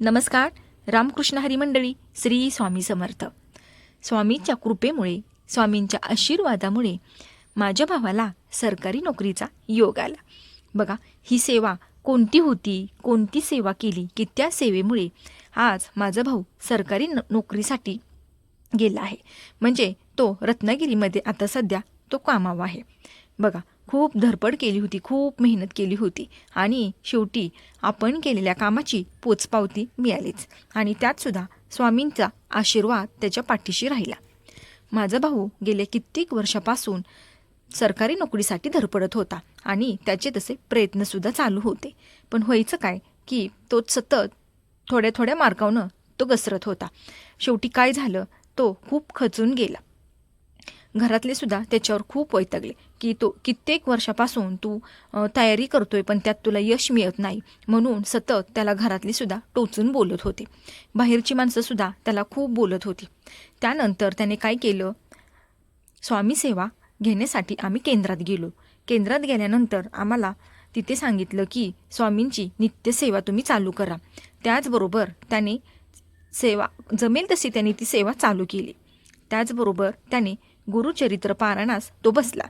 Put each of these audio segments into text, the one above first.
नमस्कार रामकृष्ण हरिमंडळी श्री स्वामी समर्थ. स्वामींच्या कृपेमुळे स्वामींच्या आशीर्वादामुळे माझ्या भावाला सरकारी नोकरीचा योग आला. बघा ही सेवा कोणती होती कोणती सेवा केली की त्या सेवेमुळे आज माझा भाऊ सरकारी नोकरीसाठी गेला आहे. म्हणजे तो रत्नागिरीमध्ये आता सध्या तो कामावा आहे. बघा खूप धडपड केली होती खूप मेहनत केली होती. आणि शेवटी आपण केलेल्या कामाची पोचपावती मिळालीच. आणि त्यातसुद्धा स्वामींचा आशीर्वाद त्याच्या पाठीशी राहिला. माझा भाऊ गेल्या कित्येक वर्षापासून सरकारी नोकरीसाठी धडपडत होता आणि त्याचे तसे प्रयत्नसुद्धा चालू होते. पण व्हायचं काय की तो सतत थोड्या थोड्या मार्गावनं तो घसरत होता. शेवटी काय झालं? तो खूप खचून गेला. घरातले सुद्धा त्याच्यावर खूप वैतागले की तो कित्येक वर्षापासून तू तयारी करतोय पण त्यात तुला यश मिळत नाही. म्हणून सतत त्याला घरातली सुद्धा टोचून बोलत होते. बाहेरची माणसं सुद्धा त्याला खूप बोलत होती. त्यानंतर त्याने काय केलं? स्वामी सेवा घेण्यासाठी आम्ही केंद्रात गेलो. केंद्रात गेल्यानंतर आम्हाला तिथे सांगितलं की स्वामींची नित्यसेवा तुम्ही चालू करा. त्याचबरोबर त्याने सेवा जमेल तशी त्याने ती सेवा चालू केली. त्याचबरोबर त्याने गुरुचरित्र पारायणास तो बसला.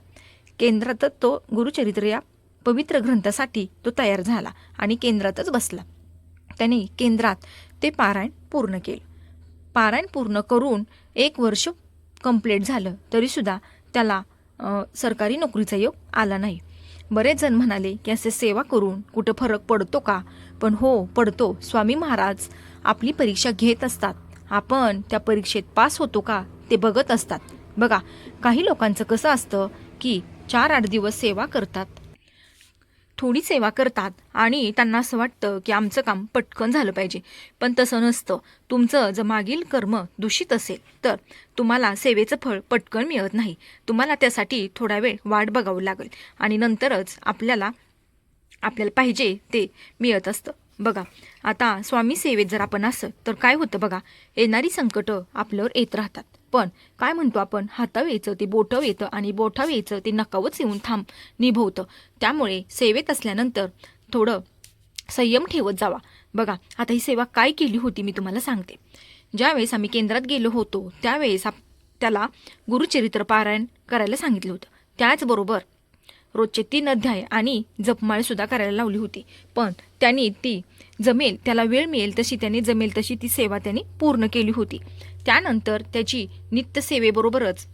केंद्रातच तो गुरुचरित्र या पवित्र ग्रंथासाठी तो तयार झाला आणि केंद्रातच बसला. त्याने केंद्रात ते पारायण पूर्ण केलं. पारायण पूर्ण करून एक वर्ष कंप्लीट झालं तरीसुद्धा त्याला सरकारी नोकरीचा योग आला नाही. बरेच जण म्हणाले की असे सेवा करून कुठं फरक पडतो का? पण हो पडतो. स्वामी महाराज आपली परीक्षा घेत असतात. आपण त्या परीक्षेत पास होतो का? ते बघत असतात. बघा काही लोकांचं कसं असतं की चार आठ दिवस सेवा करतात. थोडी सेवा करतात आणि त्यांना असं वाटतं की आमचं काम पटकन झालं पाहिजे. पण तसं नसतं. तुमचं जर मागील कर्म दूषित असेल तर तुम्हाला सेवेचं फळ पटकन मिळत नाही. तुम्हाला त्यासाठी थोडा वेळ वाट बघावं लागेल आणि नंतरच आपल्याला आपल्याला पाहिजे ते मिळत असतं. बघा आता स्वामी सेवेत जर आपण असं तर काय होतं बघा येणारी संकटं आपल्यावर येत राहतात. पण काय म्हणतो आपण? हाताव यायचं ते बोटावर येतं आणि बोठाव यायचं ते नकावच येऊन थांब निभवतं. त्यामुळे सेवेत असल्यानंतर थोडं संयम ठेवत जावा. बघा आता ही सेवा काय केली होती मी तुम्हाला सांगते. ज्यावेळेस आम्ही केंद्रात गेलो होतो त्यावेळेस आप त्याला गुरुचरित्र पारायण करायला सांगितलं होतं. त्याचबरोबर रोजचे तीन अध्याय आणि जपमाळसुद्धा करायला लावली होती. पण त्यांनी ती जमेल त्याला वेळ मिळेल तशी त्याने जमेल तशी ती सेवा त्याने पूर्ण केली होती. त्यानंतर त्याची नित्यसेवेबरोबरच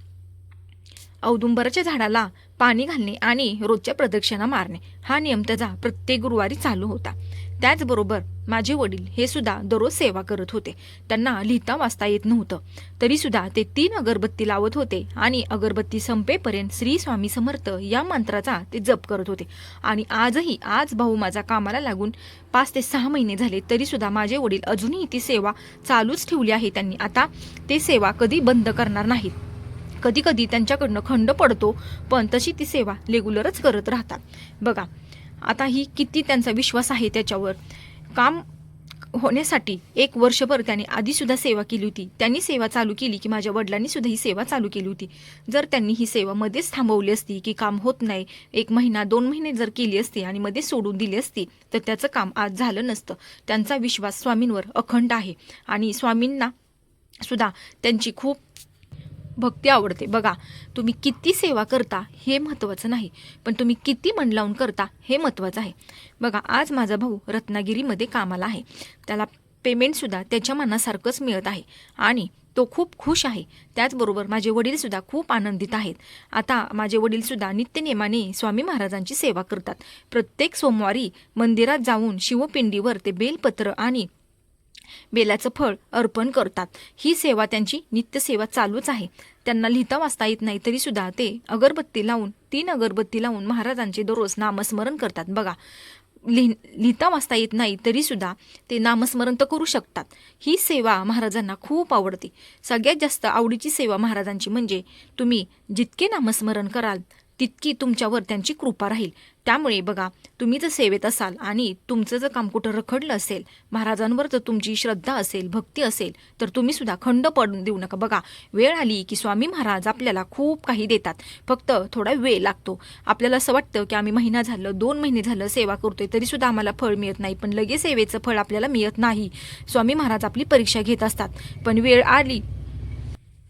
औदुंबराच्या झाडाला पाणी घालणे आणि रोजच्या प्रदक्षिणा मारणे. हा नियम त्याचा प्रत्येक गुरुवारी चालू होता. त्याचबरोबर माझे वडील हे सुद्धा दररोज सेवा करत होते. त्यांना लिहिता वाचता येत नव्हतं. तरीसुद्धा ते तीन अगरबत्ती लावत होते आणि अगरबत्ती संपेपर्यंत श्री स्वामी समर्थ या मंत्राचा ते जप करत होते. आणि आजही आज भाऊ माझा कामाला लागून पाच ते सहा महिने झाले तरीसुद्धा माझे वडील अजूनही ती सेवा चालूच ठेवली आहे त्यांनी. आता ते सेवा कधी बंद करणार नाहीत. कधी कधी त्यांच्याकडनं खंड पडतो पण तशी ती सेवा रेग्युलरच करत राहतात. बघा आता ही किती त्यांचा विश्वास आहे त्याच्यावर? काम होण्यासाठी एक वर्षभर त्यांनी आधीसुद्धा सेवा केली होती. त्यांनी सेवा चालू केली की माझ्या वडिलांनी सुद्धा ही सेवा चालू केली होती. जर त्यांनी ही सेवा मध्येच थांबवली असती की काम होत नाही एक महिना दोन महिने जर केली असती आणि मध्ये सोडून दिली असती तर त्याचं काम आज झालं नसतं. त्यांचा विश्वास स्वामींवर अखंड आहे. आणि स्वामींना सुद्धा त्यांची खूप भक्ती आवडते. बघा तुम्ही किती सेवा करता हे महत्त्वाचं नाही पण तुम्ही किती मन लावून करता हे महत्त्वाचं आहे. बघा आज माझा भाऊ रत्नागिरीमध्ये कामाला आहे. त्याला पेमेंटसुद्धा त्याच्या मनासारखंच मिळत आहे आणि तो खूप खुश आहे. त्याचबरोबर माझे वडीलसुद्धा खूप आनंदित आहेत. आता माझे वडीलसुद्धा नित्यनेमाने स्वामी महाराजांची सेवा करतात. प्रत्येक सोमवारी मंदिरात जाऊन शिवपिंडीवर ते बेलपत्र आणि बेलाचं फळ अर्पण करतात. ही सेवा त्यांची नित्यसेवा चालूच आहे. त्यांना लिहिता वाचता येत नाही तरी सुद्धा ते अगरबत्ती लावून तीन अगरबत्ती लावून महाराजांचे दररोज नामस्मरण करतात. बघा लिह लिहिता वाचता येत नाही तरी सुद्धा ते नामस्मरण तर करू शकतात. ही सेवा महाराजांना खूप आवडते. सगळ्यात जास्त आवडीची सेवा महाराजांची म्हणजे तुम्ही जितके नामस्मरण कराल तितकी तुमच्यावर त्यांची कृपा राहील. त्यामुळे बघा तुम्ही जर सेवेत असाल आणि तुमचं जर काम कुठं रखडलं असेल महाराजांवर जर तुमची श्रद्धा असेल भक्ती असेल तर तुम्ही सुद्धा खंड पडून देऊ नका. बघा वेळ आली की स्वामी महाराज आपल्याला खूप काही देतात. फक्त थोडा वेळ लागतो. आपल्याला असं वाटतं की आम्ही महिना झालं दोन महिने झालं सेवा करतोय तरी सुद्धा आम्हाला फळ मिळत नाही. पण लगेच सेवेचं फळ आपल्याला मिळत नाही. स्वामी महाराज आपली परीक्षा घेत असतात. पण वेळ आली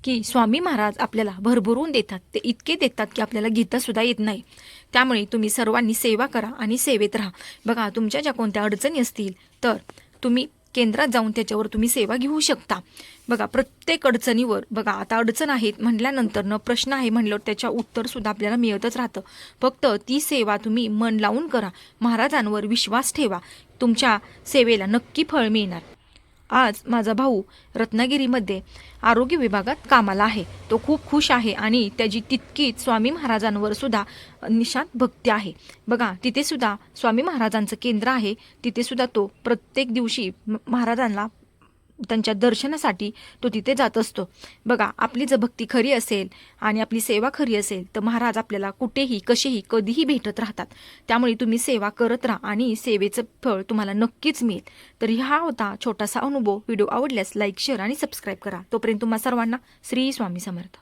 की स्वामी महाराज आपल्याला भरभरून देतात. ते इतके देतात की आपल्याला घेता सुद्धा येत नाही. त्यामुळे तुम्ही सर्वांनी सेवा करा आणि सेवेत राहा. बघा तुमच्या ज्या कोणत्या अडचणी असतील तर तुम्ही केंद्रात जाऊन त्याच्यावर तुम्ही सेवा घेऊ शकता. बघा प्रत्येक अडचणीवर बघा आता अडचण आहेत म्हटल्यानंतर न प्रश्न आहे म्हणल्यावर त्याच्या उत्तरसुद्धा आपल्याला मिळतच राहतं. फक्त ती सेवा तुम्ही मन लावून करा. महाराजांवर विश्वास ठेवा. तुमच्या सेवेला नक्की फळ मिळणार. आज माझा भाऊ रत्नागिरीमध्ये आरोग्य विभागात कामाला आहे. तो खूप खुश आहे आणि त्याची तितकीच स्वामी महाराजांवर सुद्धा निशांत भक्ती आहे. बघा तिथे सुद्धा स्वामी महाराजांचं केंद्र आहे. तिथे सुद्धा तो प्रत्येक दिवशी म- महाराजांना त्यांच्या दर्शनासाठी तो तिथे जात असतो. बघा आपली जर भक्ती खरी असेल आणि आपली सेवा खरी असेल तर महाराज आपल्याला कुठेही कसेही कधीही भेटत राहतात. त्यामुळे तुम्ही सेवा करत राहा आणि सेवेचं फळ तुम्हाला नक्कीच मिळेल. तर हा होता छोटासा अनुभव. व्हिडिओ आवडल्यास लाईक शेअर आणि सबस्क्राईब करा. तोपर्यंत तुम्हा सर्वांना श्री स्वामी समर्थ.